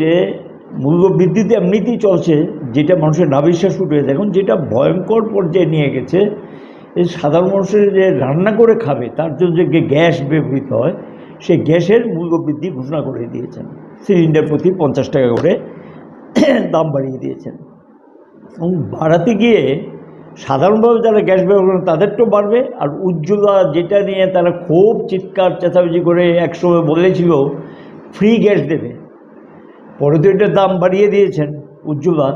যে মূল্যবৃদ্ধিতে এমনিতেই চলছে, যেটা মানুষের না বিশ্বাস উঠে এখন যেটা ভয়ঙ্কর পর্যায়ে নিয়ে গেছে সাধারণ মানুষের যে রান্না করে খাবে, তার জন্য যে গ্যাস ব্যবহৃত হয় সেই গ্যাসের মূল্যবৃদ্ধি ঘোষণা করে দিয়েছেন। সিলিন্ডার প্রতি পঞ্চাশ টাকা করে দাম বাড়িয়ে দিয়েছেন। এবং বাড়াতে গিয়ে সাধারণভাবে যারা গ্যাস ব্যবহার করেন তাদের তো বাড়বে, আর উজ্জ্বলা যেটা নিয়ে তারা খুব চিৎকার, চেঁচামেচি করে একসময় বলেছিল, ফ্রি গ্যাস দেবে। পরে তো এটার দাম বাড়িয়ে দিয়েছেন উজ্জ্বলা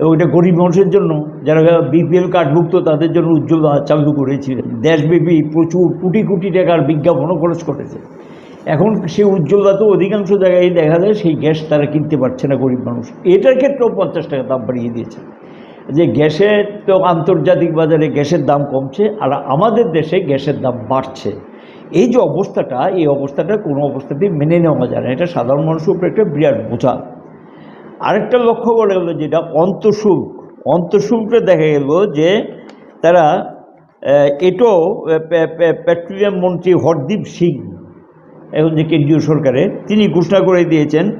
এবং এটা গরিব মানুষের জন্য, যারা বিপিএল কার্ডভুক্ত তাদের জন্য উজ্জ্বলা চালু করেছিলেন। দেশব্যাপী প্রচুর কোটি কোটি টাকার বিজ্ঞাপনও খরচ করেছে। এখন সেই উজ্জ্বলতা তো অধিকাংশ জায়গায় দেখা যায় সেই গ্যাস তারা কিনতে পারছে না গরিব মানুষ। এটার ক্ষেত্রেও পঞ্চাশ টাকা দাম বাড়িয়ে দিয়েছে। যে গ্যাসের তো আন্তর্জাতিক বাজারে গ্যাসের দাম কমছে, আর আমাদের দেশে গ্যাসের দাম বাড়ছে। এই যে অবস্থাটা, এই অবস্থাটা কোনো অবস্থাতেই মেনে নেওয়া যায় না। এটা সাধারণ মানুষের উপরে একটা বিরাট বোঝা। আরেকটা লক্ষ্য করা গেলো যেটা অন্তঃশুল্ক। অন্তঃশুল্কে দেখা গেল যে তারা পে- পেট্রোলিয়াম মন্ত্রী হরদীপ সিং, এখন যে কেন্দ্রীয় সরকারের, তিনি ঘোষণা করে দিয়েছেন,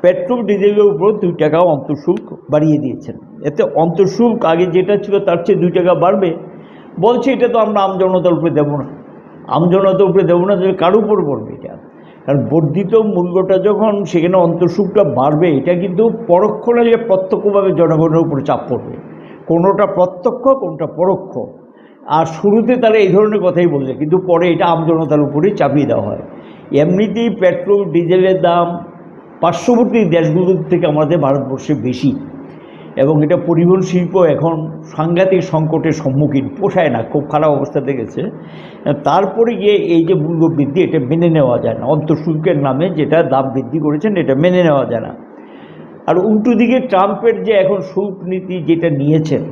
পেট্রোল, ডিজেলের উপর দুই টাকা অন্তঃশুল্ক বাড়িয়ে দিয়েছেন। এতে অন্তঃশুল্ক আগে যেটা ছিল তার চেয়ে দুই টাকা বাড়বে। বলছে এটা তো আমরা আমজনতার উপরে দেবো না। আমজনতার উপরে দেবো না কার উপর পড়বে এটা? কারণ বর্ধিত মূল্যটা যখন, সেখানে অন্তঃশুল্কটা বাড়বে, এটা কিন্তু পরোক্ষ না যে প্রত্যক্ষভাবে জনগণের উপরে চাপ পড়বে। কোনোটা প্রত্যক্ষ, কোনটা পরোক্ষ। আর শুরুতে তারা এই ধরনের কথাই বলছে, কিন্তু পরে এটা আমজনতার উপরেই চাপিয়ে দেওয়া হয়। এমনিতেই পেট্রোল, ডিজেলের দাম, পার্শ্ববর্তী দেশগুলোর থেকে আমাদের ভারতবর্ষে বেশি। এবং এটা পরিবহন শিল্প এখন সাংঘাতিক সংকটের সম্মুখীন, পোষায় না, খুব খারাপ অবস্থাতে গেছে। তারপরে গিয়ে এই যে মূল্য বৃদ্ধি এটা মেনে নেওয়া যায় না। অন্তঃশুল্কের নামে যেটা দাম বৃদ্ধি করেছেন, এটা মেনে নেওয়া যায় না। আর উল্টো দিকে ট্রাম্পের যে এখন শুল্ক নীতি যেটা নিয়েছেন,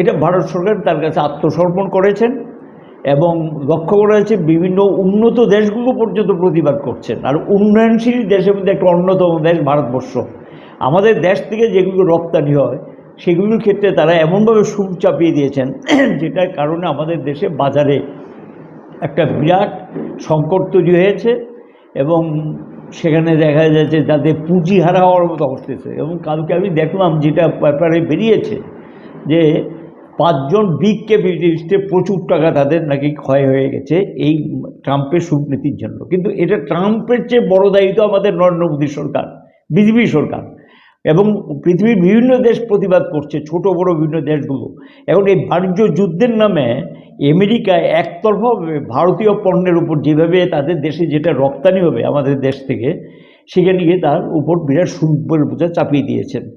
এটা ভারত সরকার তার কাছে আত্মসমর্পণ করেছেন এবং লক্ষ্য করা হয়েছে বিভিন্ন উন্নত দেশগুলো পর্যন্ত প্রতিবাদ করছেন। আর উন্নয়নশীল দেশের মধ্যে একটা অন্যতম দেশ ভারতবর্ষ। আমাদের দেশ থেকে যেগুলো রপ্তানি হয়, সেগুলোর ক্ষেত্রে তারা এমনভাবে শুল্ক চাপিয়ে দিয়েছেন, যেটার কারণে আমাদের দেশে বাজারে একটা বিরাট সংকট তৈরি হয়েছে এবং সেখানে দেখা যাচ্ছে যাদের পুঁজি হারা হওয়ার মতো অবস্থা এবং কালকে আমি দেখলাম যেটা ব্যাপারে বেরিয়েছে যে পাঁচজন বিগ ক্যাপিটালিস্টে প্রচুর টাকা তাদের নাকি ক্ষয় হয়ে গেছে এই ট্রাম্পের সুনীতির জন্য। কিন্তু এটা ট্রাম্পের চেয়ে বড় দায়িত্ব আমাদের নরেন্দ্র মোদী সরকার বিজেপি সরকার। এবং পৃথিবীর বিভিন্ন দেশ প্রতিবাদ করছে, ছোট, বড় বিভিন্ন দেশগুলো। এখন এই বাণিজ্য যুদ্ধের নামে আমেরিকা একতরফাভাবে ভারতীয় পণ্যের উপর যেভাবে তাদের দেশে যেটা রপ্তানি হবে আমাদের দেশ থেকে, সেখানে গিয়ে তার উপর বিরাট শুল্কের বোঝা চাপিয়ে দিয়েছেন।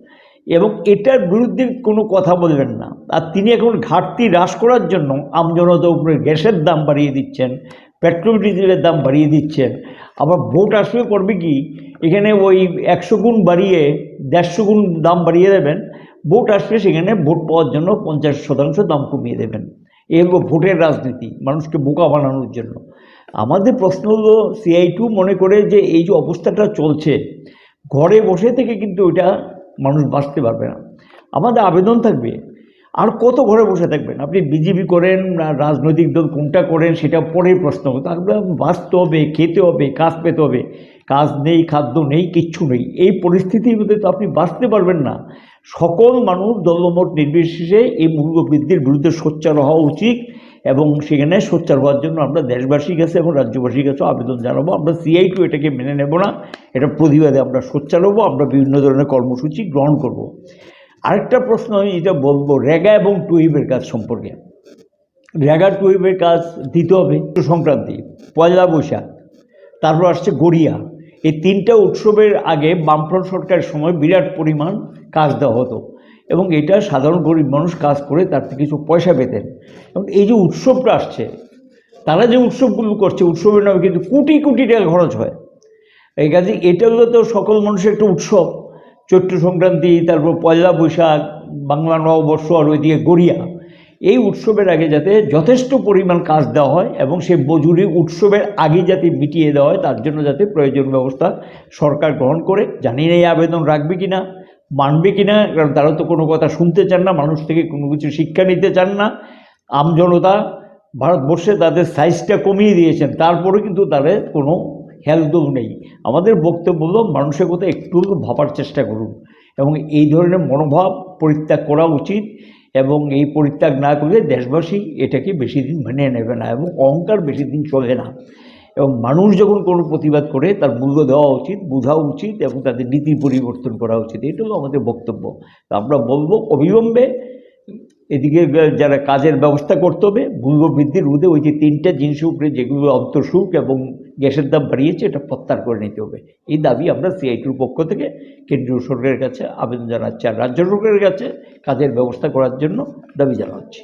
এবং এটার বিরুদ্ধে কোনো কথা বলবেন না। আর তিনি এখন ঘাটতি হ্রাস করার জন্য আমজনতার উপরে গ্যাসের দাম বাড়িয়ে দিচ্ছেন। পেট্রোল ডিজেলের দাম বাড়িয়ে দিচ্ছেন। আবার ভোট আসবে করবে কি? এখানে ওই একশো গুণ বাড়িয়ে, দেড়শো গুণ দাম বাড়িয়ে দেবেন। ভোট আসবে সেখানে ভোট পাওয়ার জন্য পঞ্চাশ শতাংশ দাম কমিয়ে দেবেন। এই হলো ভোটের রাজনীতি, মানুষকে বোকা বানানোর জন্য। আমাদের প্রশ্ন হলো সিআই টু মনে করে যে এই যে অবস্থাটা চলছে, ঘরে বসে থেকে কিন্তু ওইটা মানুষ বাঁচতে পারবে না। আমাদের আবেদন থাকবে আর কত ঘরে বসে থাকবেন? আপনি বিজেপি করেন রাজনৈতিক দল কোনটা করেন, সেটা পরের প্রশ্ন। তারপরে বাঁচতে হবে, খেতে হবে, কাজ পেতে হবে। কাজ নেই, খাদ্য নেই, কিচ্ছু নেই। এই পরিস্থিতির মধ্যে তো আপনি বাঁচতে পারবেন না। সকল মানুষ দলমত নির্বিশেষে এই মূল্য বৃদ্ধির বিরুদ্ধে সোচ্চার হওয়া উচিত এবং সেখানে সোচ্চার হওয়ার জন্য আমরা দেশবাসীর কাছে এবং রাজ্যবাসীর কাছে আবেদন জানাব। আমরা সিআই টু এটাকে মেনে নেব না। এটা প্রতিবাদে আমরা সোচ্চার হব। আমরা বিভিন্ন ধরনের কর্মসূচি গ্রহণ করব। আরেকটা প্রশ্ন আমি এটা বলব রেগা এবং টুইবের কাজ সম্পর্কে। রেগা টুইবের কাজ দিতে হবে সংক্রান্তি, পয়লা বৈশাখ, তারপর আসছে গড়িয়া। এই তিনটা উৎসবের আগে বামফ্রন্ট সরকারের সময় বিরাট পরিমাণ কাজ দেওয়া হতো এবং এটা সাধারণ গরিব মানুষ কাজ করে তার থেকে কিছু পয়সা পেতেন। এবং এই যে উৎসবটা আসছে, তারা যে উৎসবগুলো করছে, উৎসবের নামে কিন্তু কোটি কোটি টাকা খরচ হয়। এই কাজে এটা হলো তো সকল মানুষের একটা উৎসব। চৈত্র সংক্রান্তি, তারপর পয়লা বৈশাখ, বাংলা নববর্ষ আর ওইদিকে গড়িয়া। এই উৎসবের আগে যাতে যথেষ্ট পরিমাণ কাজ দেওয়া হয় এবং সেই মজুরি উৎসবের আগে যাতে মিটিয়ে দেওয়া হয়, তার জন্য যাতে প্রয়োজন ব্যবস্থা সরকার গ্রহণ করে। জানি না এই আবেদন রাখবে কি না মানবে কি না কারণ তারা তো কোনো কথা শুনতে চান না, মানুষ থেকে কোনো কিছু শিক্ষা নিতে চান না। আমজনতা ভারতবর্ষে তাদের সাইজটা কমিয়ে দিয়েছেন তারপরে কিন্তু তাদের কোনো হেলদোও নেই। আমাদের বক্তব্য হলো মানুষের কথা একটু ভাবার চেষ্টা করুন এবং এই ধরনের মনোভাব পরিত্যাগ করা উচিত এবং এই পরিত্যাগ না করলে দেশবাসী এটাকে বেশি দিন মেনে নেবে না এবং অহংকার বেশি দিন চলে না। এবং মানুষ যখন কোনো প্রতিবাদ করে তার মূল্য দেওয়া উচিত, বোঝা উচিত এবং তাদের নীতি পরিবর্তন করা উচিত। এটা হলো আমাদের বক্তব্য। আমরা বলব অবিলম্বে এদিকে যারা কাজের ব্যবস্থা করতে হবে, মূল্য বৃদ্ধির রোধে ওই যে তিনটা জিনিসের উপরে যেগুলো অন্তঃসুখ এবং গ্যাসের দাম বাড়িয়েছে, এটা প্রত্যাহার করে নিতে হবে। এই দাবি আমরা সিআইটির পক্ষ থেকে কেন্দ্রীয় সরকারের কাছে আবেদন জানাচ্ছি আর রাজ্য সরকারের কাছে কাজের ব্যবস্থা করার জন্য দাবি জানাচ্ছি।